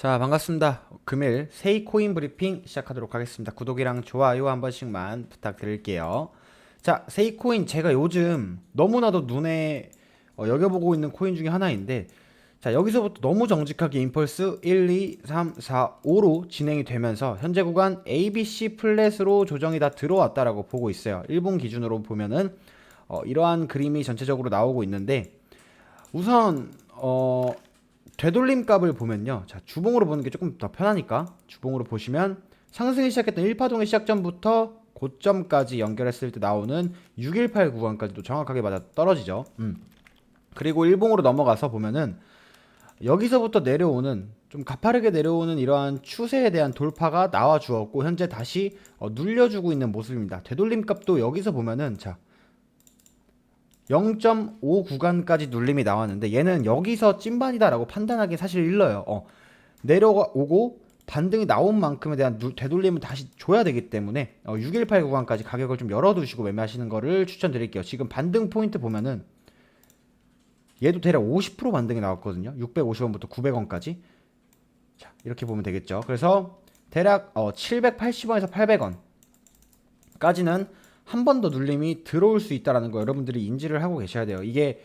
자, 반갑습니다. 금일 세이코인 브리핑 시작하도록 하겠습니다. 구독이랑 좋아요 한 번씩만 부탁드릴게요. 자, 세이코인 제가 요즘 너무나도 눈에 어, 여겨보고 있는 코인 중에 하나인데 자, 여기서부터 너무 정직하게 임펄스 1, 2, 3, 4, 5로 진행이 되면서 현재 구간 ABC 플랫으로 조정이 다 들어왔다라고 보고 있어요. 일본 기준으로 보면은 어, 이러한 그림이 전체적으로 나오고 있는데 우선 어 되돌림 값을 보면요. 자, 주봉으로 보는 게 조금 더 편하니까 주봉으로 보시면 상승이 시작했던 1파동의 시작점부터 고점까지 연결했을 때 나오는 618 구간까지도 정확하게 맞아 떨어지죠. 음. 그리고 일봉으로 넘어가서 보면은 여기서부터 내려오는 좀 가파르게 내려오는 이러한 추세에 대한 돌파가 나와 주었고 현재 다시 어, 눌려주고 있는 모습입니다. 되돌림 값도 여기서 보면은 자 0.5 구간까지 눌림이 나왔는데 얘는 여기서 찐반이다라고 판단하기 사실 일러요. 어, 내려오고 반등이 나온 만큼에 대한 누- 되돌림을 다시 줘야 되기 때문에 어, 618 구간까지 가격을 좀 열어두시고 매매하시는 거를 추천드릴게요. 지금 반등 포인트 보면은 얘도 대략 50% 반등이 나왔거든요. 650원부터 900원까지. 자, 이렇게 보면 되겠죠. 그래서 대략 어, 780원에서 800원까지는 한 번 더 눌림이 들어올 수 있다라는 거 여러분들이 인지를 하고 계셔야 돼요. 이게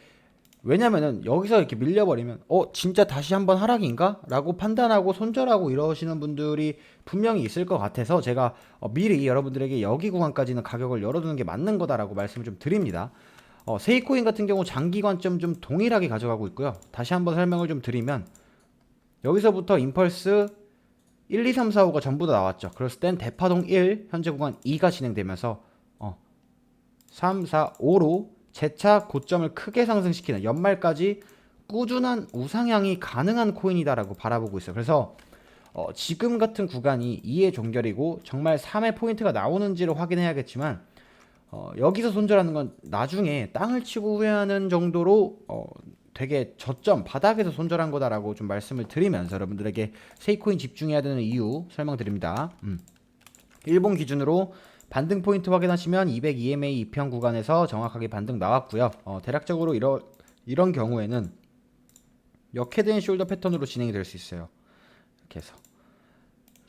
왜냐면은 여기서 이렇게 밀려버리면 어 진짜 다시 한번 하락인가? 라고 판단하고 손절하고 이러시는 분들이 분명히 있을 것 같아서 제가 어, 미리 여러분들에게 여기 구간까지는 가격을 열어두는 게 맞는 거다라고 말씀을 좀 드립니다. 어, 세이코인 같은 경우 장기 관점 좀 동일하게 가져가고 있고요. 다시 한번 설명을 좀 드리면 여기서부터 임펄스 1, 2, 3, 4, 5가 전부 다 나왔죠. 그랬을 땐 대파동 1, 현재 구간 2가 진행되면서 어, 3, 4, 5로 재차 고점을 크게 상승시키는 연말까지 꾸준한 우상향이 가능한 코인이다라고 바라보고 있어요. 그래서 어, 지금 같은 구간이 2의 종결이고 정말 3의 포인트가 나오는지를 확인해야겠지만 어, 여기서 손절하는 건 나중에 땅을 치고 후회하는 정도로 어, 되게 저점 바닥에서 손절한 거다라고 좀 말씀을 드리면서 여러분들에게 세이코인 집중해야 되는 이유 설명드립니다. 음. 일본 기준으로 반등 포인트 확인하시면 200 EMA 2편 구간에서 정확하게 반등 나왔고요. 어, 대략적으로 이러, 이런 경우에는 역헤드앤 숄더 패턴으로 진행이 될 수 있어요. 이렇게 해서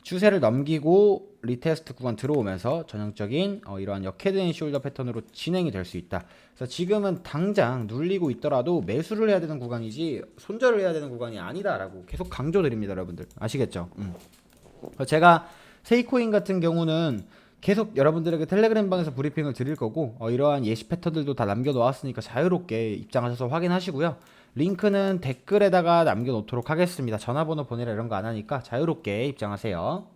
추세를 넘기고 리테스트 구간 들어오면서 전형적인 어, 이러한 역헤드앤 숄더 패턴으로 진행이 될 수 있다. 그래서 지금은 당장 눌리고 있더라도 매수를 해야 되는 구간이지 손절을 해야 되는 구간이 아니다라고 계속 강조드립니다, 여러분들. 아시겠죠? 음. 제가 세이코인 같은 경우는 계속 여러분들에게 텔레그램 방에서 브리핑을 드릴 거고 어, 이러한 예시 패턴들도 다 남겨놓았으니까 자유롭게 입장하셔서 확인하시고요. 링크는 댓글에다가 남겨놓도록 하겠습니다. 전화번호 보내라 이런 거 안 하니까 자유롭게 입장하세요.